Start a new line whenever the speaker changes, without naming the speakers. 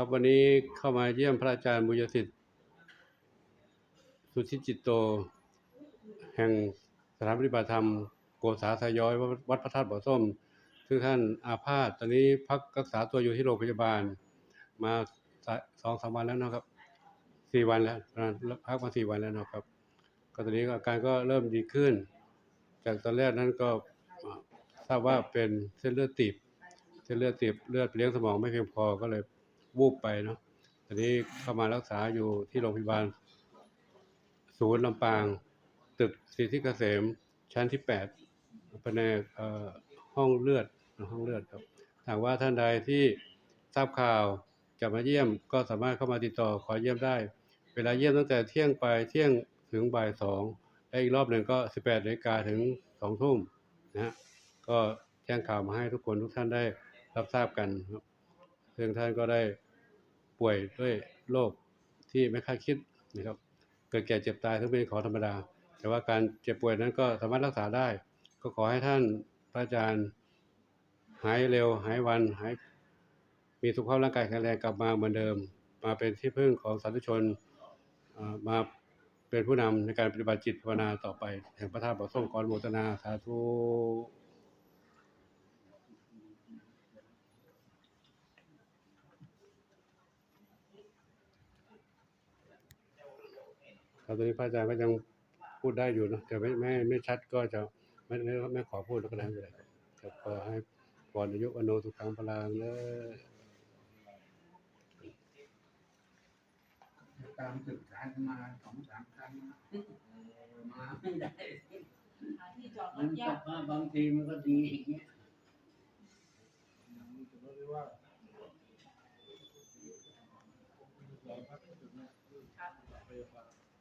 ครับวันนี้เข้ามาเยี่ยมพระอาจารย์บุญสิทธิ์ สุทธิจิตโต แห่งสถานปฏิบัติธรรม โกษาสายย้อย วัดพระธาตุบ่อส้มซึ่งท่านอาพาธตอนนี้พักรักษาตัวอยู่ที่โรงพยาบาล มาสองสามวันแล้วนะครับสี่วันแล้วพักมาสี่วันแล้วนะครับ ก็ตอนนี้อาการก็เริ่มดีขึ้น จากตอนแรกนั้นก็ทราบว่าเป็นเส้นเลือดตีบ เส้นเลือดตีบเลือดเลี้ยงสมองไม่เพียงพอก็เลย วูบไปเนาะตอนนี้เข้ามารักษาอยู่ที่โรงพยาบาล ศูนย์ลำปาง ตึกสิทธิเกษม ชั้นที่แปดแผนกห้องเลือดห้องเลือดครับหากว่าท่านใดที่ทราบข่าวจะมาเยี่ยมก็สามารถเข้ามาติดต่อขอเยี่ยมได้ เวลาเยี่ยมตั้งแต่เที่ยงไปเที่ยงถึงบ่ายสองและอีกรอบหนึ่งก็ 18นาฬิกาถึง2ทุ่มนะฮะก็แจ้งข่าวมาให้ทุกคนทุกท่านได้รับทราบกันครับ ซึ่งท่านก็ได้ป่วยด้วยโรคที่ไม่คาดคิดนะครับ เกิดแก่เจ็บตายซึ่งเป็นของธรรมดา แต่ว่าการเจ็บป่วยนั้นก็สามารถรักษาได้ ก็ขอให้ท่านพระอาจารย์หายเร็ว หายวันหายมีสุขภาพร่างกายแข็งแรงกลับมาเหมือนเดิม มาเป็นที่พึ่งของสาธุชนมาเป็นผู้นำในการปฏิบัติจิตภาวนาต่อไปแห่งพระธาตุบ่อส้มกรโมทนาสาธุ ครับตอนนี้พระอาจารย์ก็ยังพูดได้อยู่นะแต่ไม่ไม่ไม่ชัดก็จะไม่ไม่ไม่ขอพูดแล้วก็ได้ไม่เป็นไรครับครับขอให้พรอายุอโนสุขังพลังเลย
ตามศึกษามาสองสามครั้งนะมาไม่ได้
อั
นก็
ยาก
ว่าบางทีมันก็ดีอย่างเงี้ย
ครับ